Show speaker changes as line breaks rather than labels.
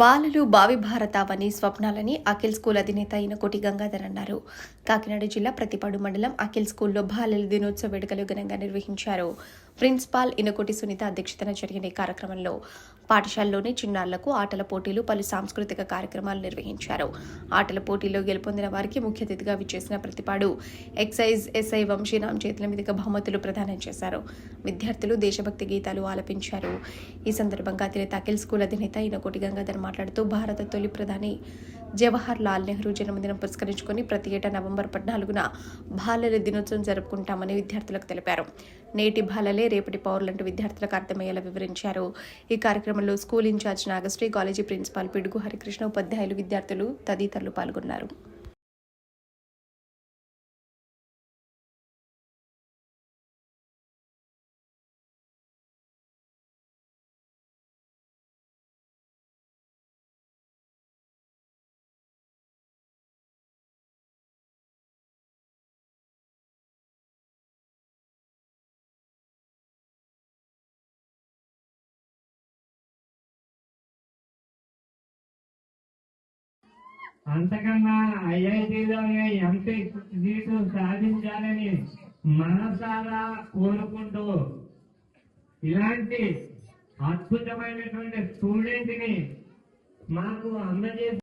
బాలలు భావి భారతావని స్వప్నాలని అఖిల్ స్కూల్ అధినేత ఈనకోటి గంగాధర్ అన్నారు. కాకినాడ జిల్లా ప్రతిపాడు మండలం అఖిల్ స్కూల్లో బాలల దినోత్సవ వేడుకలు ఘనంగా నిర్వహించారు. ప్రిన్సిపాల్ ఇనకోటి సునీత అధ్యక్షతన జరిగిన కార్యక్రమంలో పాఠశాలలోని చిన్నారులకు ఆటల పోటీలు పలు సాంస్కృతిక కార్యక్రమాలు నిర్వహించారు. ఆటల పోటీలో గెలుపొందిన వారికి ముఖ్య అతిథిగా విచ్చేసిన ప్రతిపాడు ఎక్సైజ్ ఎస్ఐ వంశీరామ్ చేతుల మీదుగా బహుమతులు ప్రదానం చేశారు. విద్యార్థులు దేశభక్తి గీతాలు ఆలపించారు. ఈ సందర్భంగా అధినేత అఖిల్ స్కూల్ అధినేత ఈనకోటి గంగాధర్ మాట్లాడుతూ భారత తొలి ప్రధాని జవహర్ లాల్ నెహ్రూ జన్మదినం పురస్కరించుకొని ప్రతి ఏటా నవంబర్ పద్నాలుగున బాలల దినోత్సవం జరుపుకుంటామని విద్యార్థులకు తెలిపారు. నేటి బాలలే రేపటి పౌరులంటూ విద్యార్థులకు అర్థమయ్యేలా వివరించారు. ఈ కార్యక్రమంలో school incharge Nagasri college principal Pidugu Harikrishna ఉపాధ్యాయులు విద్యార్థులు తదితరులు పాల్గొన్నారు.
అంతకన్నా ఐఐటీలో ఎంపీ సీటు సాధించాలని మనసారా కోరుకుంటూ ఇలాంటి అద్భుతమైనటువంటి స్టూడెంట్ని మాకు అందజేసి